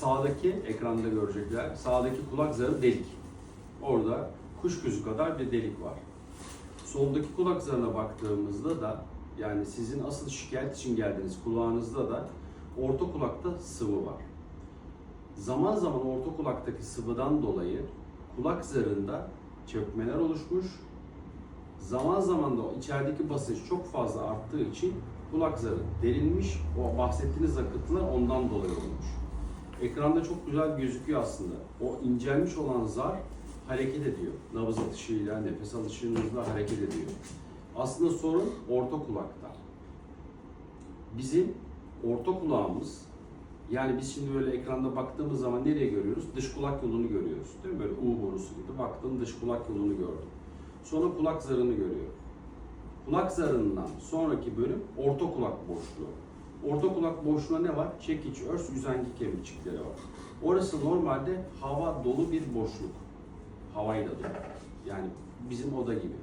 sağdaki ekranda görecekler. Sağdaki kulak zarı delik. Orada kuş gözü kadar bir delik var. Soldaki kulak zarına baktığımızda da yani sizin asıl şikayet için geldiğiniz kulağınızda da orta kulakta sıvı var. Zaman zaman orta kulaktaki sıvıdan dolayı kulak zarında çökmeler oluşmuş. Zaman zaman da içerideki basınç çok fazla arttığı için kulak zarı delinmiş. O bahsettiğiniz akıntılar ondan dolayı olmuş. Ekranda çok güzel gözüküyor aslında. O incelmiş olan zar hareket ediyor. Nabız atışıyla, nefes alışınızla hareket ediyor. Aslında sorun orta kulakta. Bizim orta kulağımız yani biz şimdi böyle ekranda baktığımız zaman nereye görüyoruz? Dış kulak yolunu görüyoruz. Değil mi? Böyle U borusu gibi baktım dış kulak yolunu gördüm. Sonra kulak zarını görüyorum. Kulak zarından sonraki bölüm orta kulak boşluğu. Orta kulak boşluğuna ne var? Çekiç, örs, üzengi kemikçikleri var. Orası normalde hava dolu bir boşluk. Havayla dolu. Yani bizim oda gibi.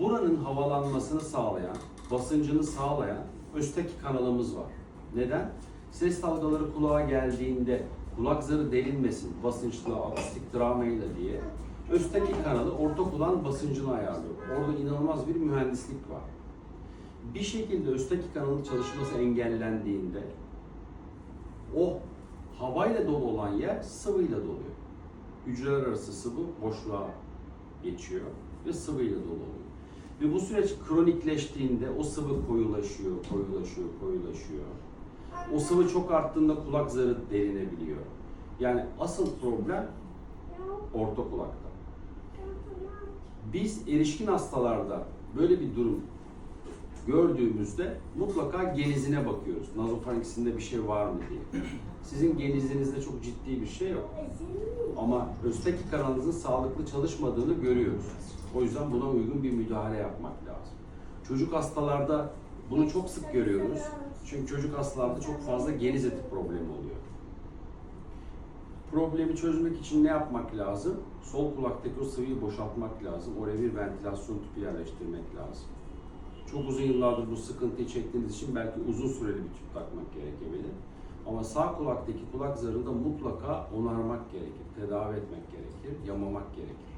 Buranın havalanmasını sağlayan, basıncını sağlayan östeki kanalımız var. Neden? Ses dalgaları kulağa geldiğinde kulak zarı delinmesin, basınçlı, akustik dramayla diye östeki kanalı orta kulağın basıncını ayarlıyor. Orada inanılmaz bir mühendislik var. Bir şekilde östeki kanalın çalışması engellendiğinde o havayla dolu olan yer sıvıyla doluyor. Hücreler arası sıvı boşluğa geçiyor ve sıvıyla dolu oluyor. Ve bu süreç kronikleştiğinde o sıvı koyulaşıyor, koyulaşıyor, koyulaşıyor. O sıvı çok arttığında kulak zarı delinebiliyor. Yani asıl problem orta kulakta. Biz erişkin hastalarda böyle bir durum gördüğümüzde mutlaka genizine bakıyoruz. Nazofarinksinde bir şey var mı diye. Sizin genizinizde çok ciddi bir şey yok. Ama östeki kanalınızın sağlıklı çalışmadığını görüyoruz. O yüzden buna uygun bir müdahale yapmak lazım. Çocuk hastalarda bunu çok sık görüyoruz. Çünkü çocuk hastalarda çok fazla geniz eti problemi oluyor. Problemi çözmek için ne yapmak lazım? Sol kulaktaki o sıvıyı boşaltmak lazım. Oraya bir ventilasyon tüpü yerleştirmek lazım. Çok uzun yıllardır bu sıkıntıyı çektiğiniz için belki uzun süreli bir tüp takmak gerekebilir. Ama sağ kulaktaki kulak zarını da mutlaka onarmak gerekir, tedavi etmek gerekir, yamamak gerekir.